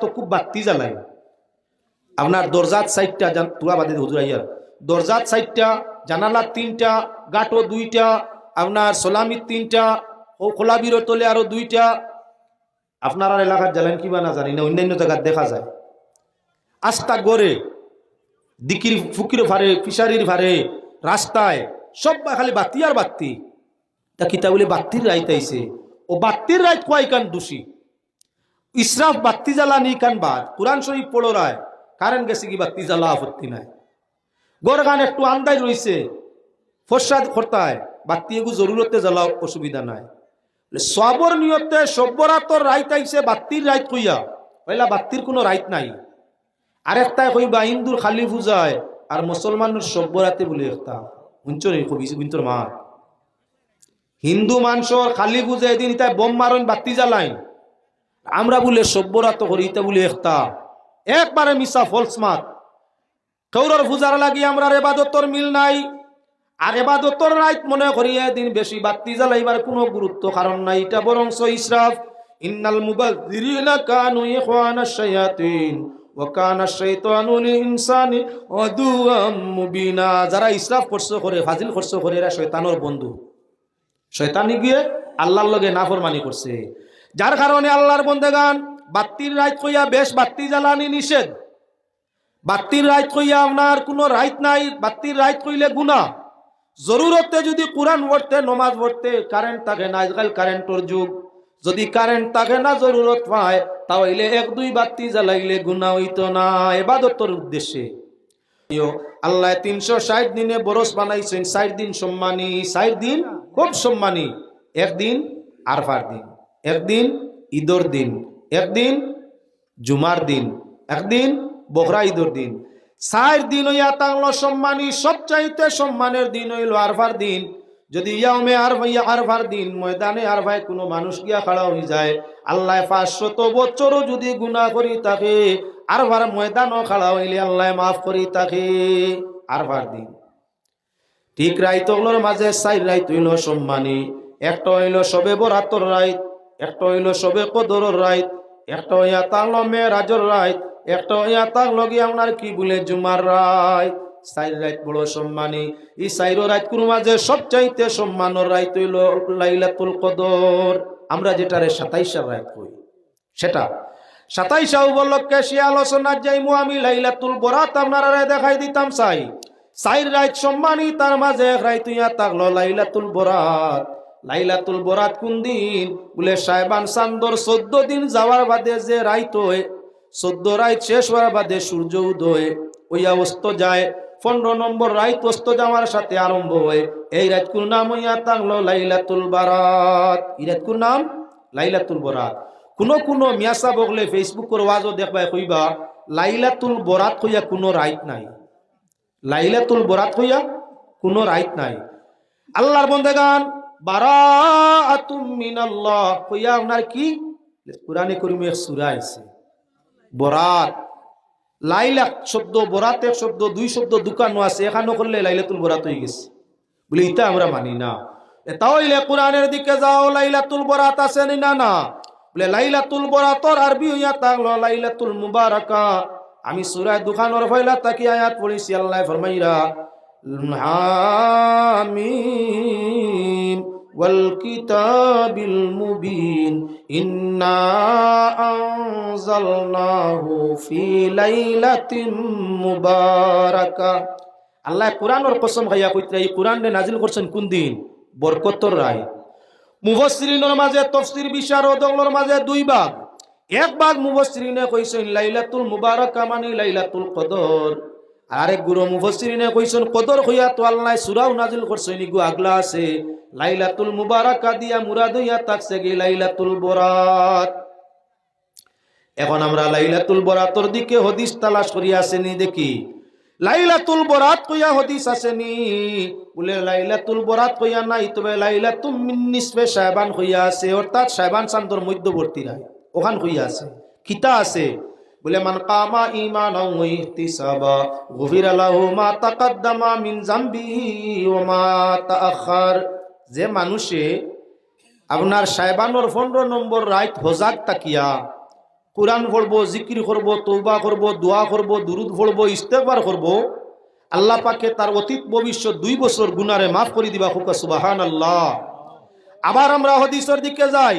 তো খুব বাত্তি জ্বালাই আপনার দরজাত সাইডটা তুলা বাদে হুজুর আইয়ার। দরজাত সাইডটা জানালার তিনটা গাটো দুইটা, আপনার সোলামির তিনটা ও খোলাবির তলে আরও দুইটা। আপনার এলাকার জ্বালেন কিবা না জানি না, অন্যান্য জায়গায় দেখা যায়। আস্তা গড়ে, দিকির ফুকির ভারে ফিশারির ভারে রাস্তায়, সব খালি বাতি আর বাতি। তা কিতা বলে বাত্তির রাইত আইছে। ও বাত্তির রাইত কয় কান দোষী? ইসরাফ বাত্তি জ্বালানি কান বাদ। কোরআন শরীফ পড়ো রায়। কারেন্ট গেছে কি বাত্তি জ্বালা আপত্তি নাই। গড় গান একটু আন্দাজ রইছে। ফসাদ খরতায়। বাত্তি এগু জরুরতে জ্বালা অসুবিধা নাই। সবর নিয়তে সব্যরাতর রাইত আইছে, বাত্তির রাইত কইয়া। পয়লা বাত্তির কোনো রাইত নাই। আরেকটাই কইবা হিন্দুর খালি পূজায় আর মুসলমানের সব্যরাতে বলে একটা। শুনছো নি কবি বিন্তর মা হিন্দু মানুষের খালি পূজা এদিন ইতাই বোম মারন বাতি জ্বালাইন আমরা বলে সভ্যরাত করি ইতা বলে একটা একবারে মিশা ফলস মাত। কৌরর পূজার লাগি আমরা এবাদতর মিল নাই। আর এবাদতর রাইত মনে করি এদিন বেশি বাতি জ্বালাইবার কোনো গুরুত্ব কারণ নাই। এটা বরং ইসরাফ ইন্নাল মুবাযযিরিনা কানু ইখওয়ানাশ শায়াতিন ওয়া কানা শাইতানু লিল ইনসানি আদুওয়াম মুবিনা। যারা ইসরাফ খরচ করে, ফাজিল খরচ করে, এরা শয়তানের বন্ধু। শয়তানি গিয়ে আল্লাহর লগে নাফরমানি করছে। যার কারণে আল্লাহর বন্দেগান, বাত্তির রাইত কইয়া বেশ বাত্তি জ্বালানি নিষেধ। বাত্তির রাইত কইয়া আপনার কোনো রাইত নাই, বাত্তির রাইত কইলে গুণা জরুরতে যদি কোরআন পড়তে, নমাজ পড়তে কারেন্ট থাকে না, আজকাল কারেন্টর যুগ। যদি কারেন্ট থাকে না, জরুরত পায় তাহলে এক, দুই বাতি জ্বালাইলে গুণা হইতো না, এবাদতর উদ্দেশ্যে। আল্লাহ তিনশো ষাট দিনে বরস বানাইছেন ষাট দিন সম্মানী ষাট দিন খুব সম্মানী, একদিন আরফার দিন। একদিন ঈদর দিন, একদিন জুমার দিন, একদিন বকরা ঈদর দিন। ষাট দিন হইয়া তাংলো সম্মানী, সবচাইতে সম্মানের দিন হইল আরফার দিন। যদি ইয়ামে আর ভাইয়া আরফার দিন, ময়দানে আর ভাই কোনো মানুষ গিয়া খাড়া হয়ে যায়, আল্লাহ পাঁচশত বছরও যদি গুণা করি তাকে, আরফার ময়দানও খাড়া হইলে আল্লাহ মাফ করি তাকে, আরফার দিন। ঠিক রাইতগুলোর মাঝে চাই রাইত হইল সম্মানী, একটা হইল সবে বরাতর রাইত একটা হইল সবে কদরের রাইত, একটা হইয়া তাংলো মেয়েরাজর রাইত, একটা হইয়া তাংলো গিয়ে আপনার কি বলে জুমার রাইত? সাইর রাইত বড় সম্মানী। এই সাইরো রাইত কোনো মাঝে সবচাইতে সম্মানের রাইত হইল লাইলাতুল কদর। আমরা যেটারে সাতাইশার রাইত কই? সেটা। সাতাইশা উপলক্ষে সে আলোচনার যাইমু, আমি লাইলাতুল বরাত আপনারা দেখাই দিতাম চাই। সাইর রাইত সম্মানী, তার মাঝে এক রাইত ইয়া থাকল লাইলাতুল বরাত। লাইলাতুল বরাত কোন দিন? বলে সাহেবান চান্দর চোদ্দ দিন যাওয়ার বাদে যে রাইত হয়, চোদ্দ রাইত শেষ হওয়ার বাদে সূর্য উদয় ওইয়া অস্ত যায়। পনেরো নম্বর রাইত অস্ত যাওয়ার সাথে আরম্ভ হয়। এই রাত কোন নাম হইয়া থাকল লাইলাতুল বারাত। এই রাত কোন নাম? লাইলাতুল বরাত। কোন কোন মিয়াসা বগলে ফেসবুকের ওয়াজও দেখবাই কইবা, লাইলাতুল বরাত হইয়া কোনো রাইত নাই। লাইলাতুল বরাত হইয়া কোনো রাইত নাই। আল্লাহর বন্দেগান দুই আছে করলে লাইলাতুল গেছে। আমরা মানি না। তাহলে কোরআনের দিকে যাও, লাইলাতুল বরাত আছে নি বলে, লাইলাতুল বরাতর আরবি হইয়া লাইলাতুল মুবারাকা। আমি সূরা দুখানোর ফয়লা তাকি আয়াত পড়িছি, আল্লাহ ফরমাইরা। হামিম والكتاب المبين إنا أنزلناه في ليلة مباركة আল্লাহ কোরআনের কসম খাইয়া কইতে এই কোরআনে নাজিল করছেন কোন দিন বরকতর রায় মুফসসিরিনের মাঝে তফসির বিশারদগুলোর মাঝে দুই ভাগ এক ভাগ মুফসসিরিনে কইছেন লাইলাতুল মুবারাকা মানে লাইলাতুল কদর আরেক গুরু মুফসসিরিনে কইছেন, কদর হইয়া তো আল্লাহ সূরাও নাজিল করছেন ইগু আগলা আছে। লাইলাতুল মুবারাকা দিয়া মুরাদ হইয়া তাকছে গে লাইলাতুল বরাত। এখন আমরা লাইলাতুল বরাতর দিকে হদিস তালাশ করি আসেনি দেখি। লাইলাতুল বরাত কইয়া হদিস আসেনি বলে, লাইলাতুল বরাত কইয়া নাই, তবে লাইলাতুম মিন নিসফে শাবান কইয়া আছে। অর্থাৎ শাবান চান্দর মধ্যবর্তী রায় ওখান কইয়া আছে। কিতা আছে। বলে, মান কামা গুফিরা লাহু মা তাকাদ্দামা মিন জামবিহি ওয়া মা যে মানুষে আপনার সাহেবানোর পনেরো নম্বর রাইত হজাক তাকিয়া, কোরআন পড়ব, জিকির করব তৌবা করব, দোয়া করব, দুরুদ পড়ব ইস্তেকবার করব, আল্লাহ পাকে তার অতীত ভবিষ্যৎ দুই বছর গুনারে মাফ করে দিবা, হুকা সুবাহান আল্লাহ আবার আমরা হদিসের দিকে যাই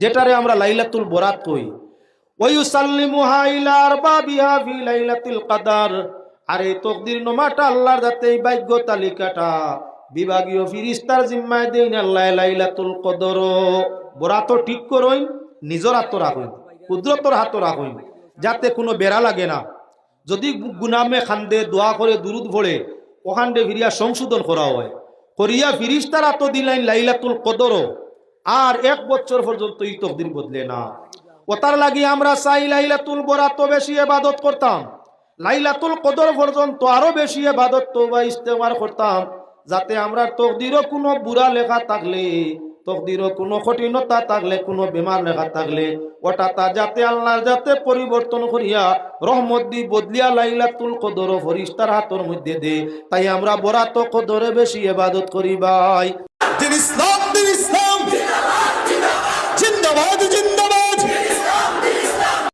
যেটারে আমরা লাইলাতুল বরাত কই। ওয়ুসাল্লিমুহা ইলা আরবাবিহা ফি লাইলাতিল কদর। আর এই তকদির নমাটা আল্লাহর যাতে এই ভাগ্য তালিকাটা। বিভাগীয় ফিরিস্তার জিম্মায় দেই না আল্লাহ লাইলাতুল কদর। বরাত ঠিক করইন নিজর হাত রাখুন কুদরতর হাত রাখুন, যাতে কোনো বেড়া লাগে না। যদি গুনামে খান্দে দোয়া করে, দুরুদ ভরে ওখান ফিরিয়া সংশোধন করা হয়। করিয়া ফিরিস্তারা তো দিলেন লাইলাতুল কদরও। আর এক বছর পর্যন্ত এই তকদির বদলে না। ওতার লাগি আমরা চাই লাইলাতুল বরাত বেশি এবাদত করতাম। লাইলাতুল কদর পর্যন্ত আরও বেশি এবাদত তো বা ইস্তেমার করতাম, যাতে আমরা তকদিরও কোনো বুড়া লেখা থাকলে, তকদিরও কোনো কঠিনতা থাকলে, কোনো বেমার লেখা থাকলে ওটা তা যাতে আল্লাহর যাতে পরিবর্তন করিয়া রহমত দি বদলিয়া লাইলাতুল কদর ফরিস্তার হাতর মধ্যে দে। তাই আমরা বরাত কদরে বেশি এবাদত করি ভাই। ইসলাম। জিন্দাবাদ জিন্দাবাদ